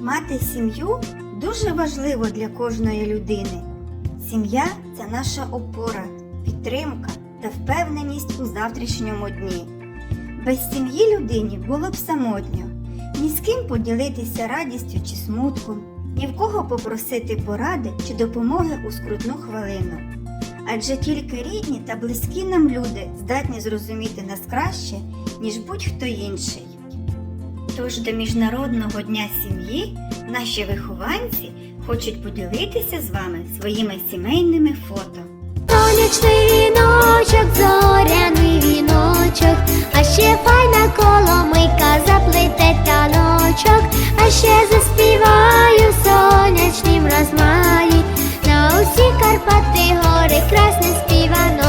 Мати сім'ю дуже важливо для кожної людини. Сім'я це наша опора, підтримка та впевненість у завтрашньому дні. Без сім'ї людині було б самотньо, ні з ким поділитися радістю чи смутком, ні в кого попросити поради чи допомоги у скрутну хвилину. Адже тільки рідні та близькі нам люди здатні зрозуміти нас краще, ніж будь-хто інший. Тож до Міжнародного дня сім'ї наші вихованці хочуть поділитися з вами своїми сімейними фото. Сонячний віночок, зоряний віночок, а ще файна коломийка заплете таночок, а ще заспіваю сонячнім розмаї, на усі Карпати гори красне співано.